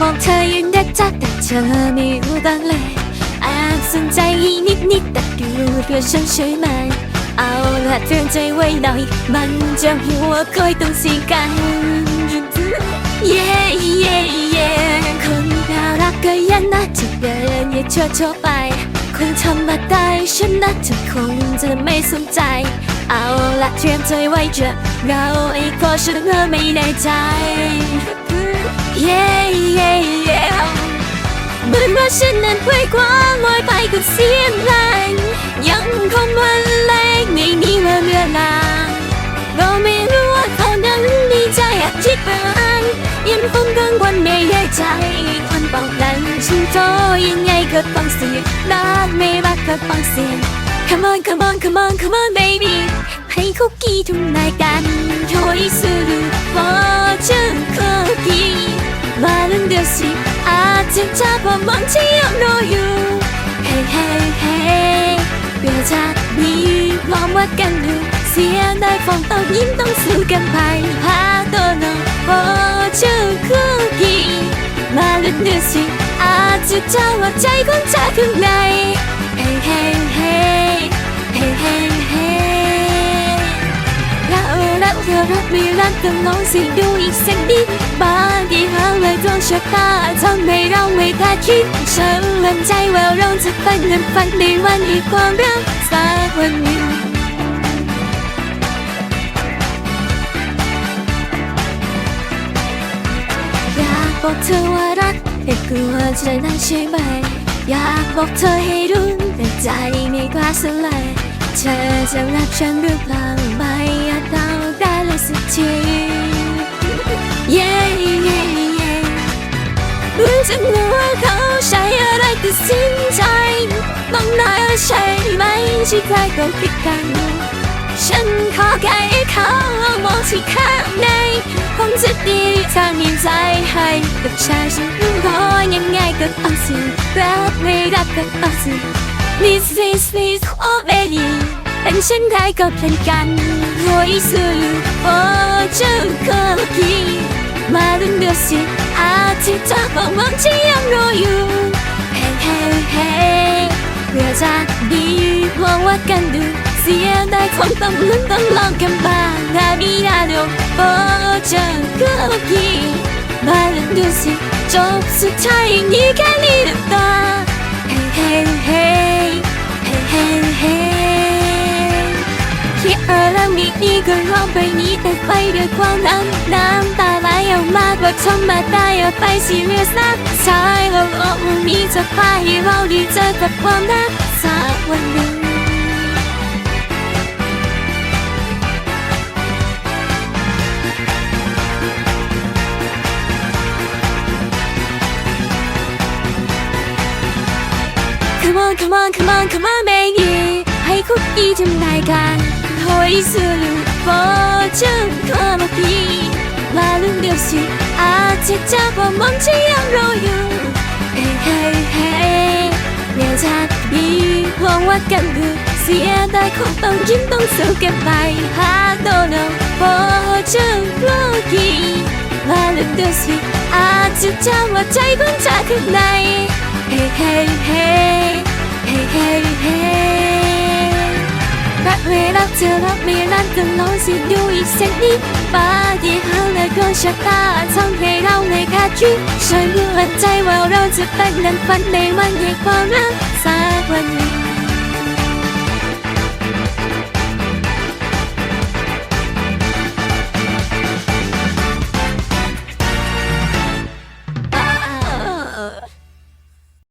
มองเธอยืนได้จัดแต่เธอไม่รู้บ้างเลยแอบสนใจนิดนิดแต่ดูเพื่อฉันใช่ไหม เอาละเตือนใจไว้หน่อย มันจะหัวคอยต้องสีกัน เย่เย่เย่คนน่ารักก็ยันน่าจะเดินอย่าเชื่อทั่วไปคนธรรมดาฉันน่าจะคงจะไม่สนใจ เอาละเตรียมใจไว้จะเราไอ้ก็ฉันก็ไม่แน่ใจ เย่เย่เย่เหมือนว่าฉันนั้นไว้กว้างลอยไปกับเสียงแรงยังคงวันเล็กไม่มีวันเวลาเราไม่รู้ว่าเขานั้นดีใจอธิบายยังคงกังวลไม่แน่ใจคนบอกนั้นฉันโตยังไงก็ต้องเสียงรักไม่รักก็ต้องเสีย Come on come on come on come on baby ให้คุกกี้ทุกนายกันโอยする fortune ดียวสิอาจจะจับว่ามองที่ยังรออยู่ Hey hey hey เพื่อจากนี้ลองวัดกันดูเสียได้ฟองเต้ายิ้มต้องสู้กันไปพาตัวน้องโอชื่อคุกกี้มาลุ้นเดียวสิอาจจะเจ้าว่าใจของเธอข้างใน ไม่รักต้องลองสิดูอีกสักนิดบางทีหาเลยดวงชะตาทำให้เราไม่คาดคิด ฉันมั่นใจว่าเราจะฝันนั้นฝันในวันแห่ความรักสักวันหนึ่งอยากบอกเธอว่ารักแต่กลัวจะได้ใช่ไหม อยากบอกเธอให้รู้แต่ใจไม่กล้าสลายเธอจะรักฉันหรือเปล่า ไหมที่ใครก็คิดกัน ฉันขอแค่ให้เขามองที่ข้างในคงจะดีถ้ามีใจให้กับชายฉันรอยังไงก็ต้องสิรักไม่รักก็ต้องสิ This is this already เป็นฉันได้ก็เป็นกันโอยสุดโอ้เจ้าก็กีมาลุ้นเดือดสิอาทิตย์จะบอกว่าที่ยังรออยู่ ลองวัดกันดูเสียได้คงต้องลุ้นต้องลองกันบ้างนาบีนาโดโอ้เจ้าก็กีมาลุ้นดูสิจบสุดท้ายนี้แค่นี้หรือเปล่า Hey hey hey hey hey hey คิดอะไรมีนี่ก็ร้องไปนี้แต่ไปด้วยความรักน้ำตาไหลออกมาบอกธรรมดาอย่าไป serious นะสายเราโลกมันมีจะพาให้เราได้เจอกับความรักสักวันหนึ่ง on come on come on come on baby ให้คุกกี้ทำนายกันโอยสุดโฟจึงเข้ามาพี่มาลุ้นเดียวสิอาจจะจับว่ามองที่ยังรออยู่ Hey hey hey เรียนจากดีลองวัดกันดูเสียได้คงต้องยิ้มต้องสู้กันไปหาโดนเอาโฟจึงโลกีมาลุ้นเดียวสิอาจจะจับว่าใจของเธอข้างใน Hey hey hey hey hey hey รักไม่รักเธอรักไม่รักก็ลองสิดูอีกสักนิดบางทีหาเลยก็ชะตาทำให้เราไม่คาดคิดฉันรู้ใจว่าเราจะเป็นดังฝันในวันแห่งความรักสักวันหนึ่ง